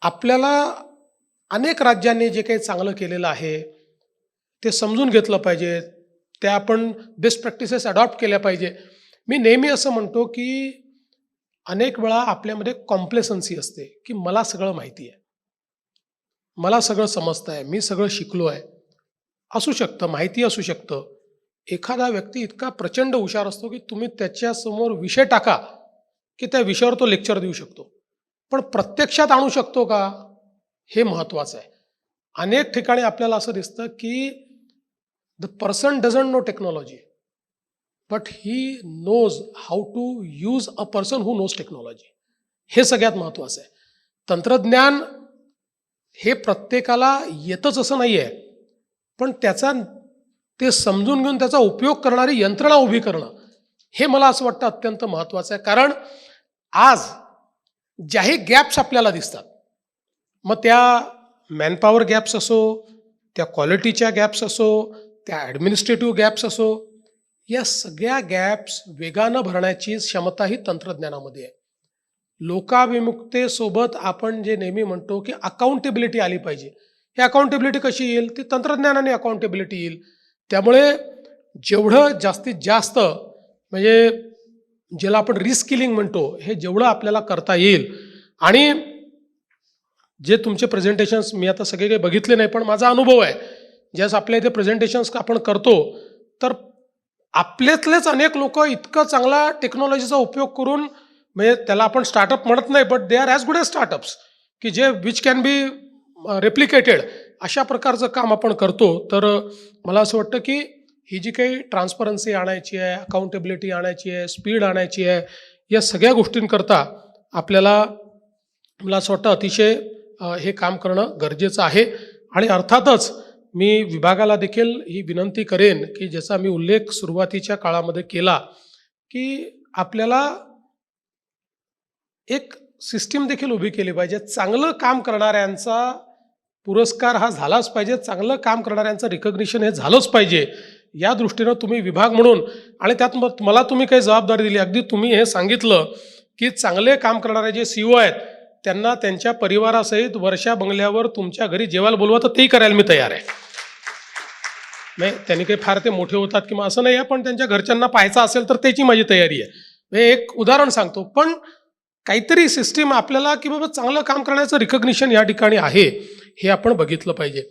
आपल्याला अनेक राज्यांनी जे काही चांगलं केलेलं आहे ते समजून घेतलं पाहिजे त्या आपण बेस्ट प्रॅक्टिसेस अडॉप्ट केल्या पाहिजे. मी नेहमी असं म्हणतो की अनेक वेळा आपल्यामध्ये कॉम्प्लेसन्सी असते की मला सगळं माहिती आहे. मला सगळं समजतं आहे मी सगळं शिकलो आहे. असू शकतं माहिती असू शकतं. एखादा व्यक्ती इतका प्रचंड हुशार असतो की तुम्ही त्याच्यासमोर विषय टाका की त्या विषयावर तो लेक्चर देऊ शकतो. पण प्रत्यक्षात आणू शकतो का? हे महत्त्वाचं आहे. अनेक ठिकाणी आपल्याला असं दिसतं की the person doesn't know technology but he knows how to use a person who knows technology हे सगळ्यात महत्त्वाचं आहे. तंत्रज्ञान हे प्रत्येकाला येतच असं नाही आहे पण त्याचा ते समजून घेऊन त्याचा उपयोग करणारी यंत्रणा उभी करणं हे मला असं वाटतं अत्यंत महत्त्वाचं आहे. कारण आज ज्याही गॅप्स आपल्याला दिसतात. मग त्या मॅनपॉवर गॅप्स असो त्या क्वालिटीच्या गॅप्स असो त्या ॲडमिनिस्ट्रेटिव्ह गॅप्स असो या सगळ्या गॅप्स वेगानं भरण्याची क्षमता ही तंत्रज्ञानामध्ये आहे. लोकाभिमुखतेसोबत आपण जे नेहमी म्हणतो की अकाउंटेबिलिटी आली पाहिजे. हे अकाउंटेबिलिटी कशी येईल? ती तंत्रज्ञानाने अकाउंटेबिलिटी येईल. त्यामुळे जेवढं जास्तीत जास्त म्हणजे ज्याला आपण रिस्किलिंग म्हणतो हे जेवढं आपल्याला करता येईल. आणि जे तुमचे प्रेझेंटेशन्स मी आता सगळे काही बघितले नाही पण माझा अनुभव आहे. ज्यास आपल्या इथे प्रेझेंटेशन्स आपण करतो तर आपल्यातलेच अनेक लोक इतकं चांगला टेक्नॉलॉजीचा उपयोग करून म्हणजे त्याला आपण स्टार्टअप म्हणत नाही but they are as good as startups की जे विच कॅन बी रेप्लिकेटेड अशा प्रकारचं काम आपण करतो. तर मला असं वाटतं की ही जी काही ट्रान्सपरन्सी आणायची आहे अकाउंटेबिलिटी आणायची आहे स्पीड आणायची आहे या सगळ्या गोष्टींकरता आपल्याला मला असं वाटतं अतिशय हे काम करणं गरजेचं आहे. आणि अर्थातच मी विभागाला देखील ही विनंती करेन की ज्याचा मी उल्लेख सुरुवातीच्या काळामध्ये केला की आपल्याला एक सिस्टीम देखील उभी केली पाहिजे. चांगलं काम करणाऱ्यांचा पुरस्कार हा झालाच पाहिजे. चांगलं काम करणाऱ्यांचं रिकग्निशन हे झालंच पाहिजे. या दृष्टीनं तुम्ही विभाग म्हणून आणि त्यात मग मला तुम्ही काही जबाबदारी दिली. अगदी तुम्ही हे सांगितलं की चांगले काम करणारे जे सी आहेत त्यांना त्यांच्या परिवारासहित वर्षा बंगल्यावर तुमच्या घरी जेवायला बोलवा तर तेही करायला मी तयार आहे. नाही त्यांनी काही फार ते मोठे होतात किंवा असं नाही आहे पण त्यांच्या घरच्यांना पाहायचं असेल तर त्याची माझी तयारी आहे. मी एक उदाहरण सांगतो पण काहीतरी सिस्टीम आपल्याला की बाबा चांगलं काम करण्याचं रिकग्निशन या ठिकाणी आहे हे आपण बघितलं पाहिजे.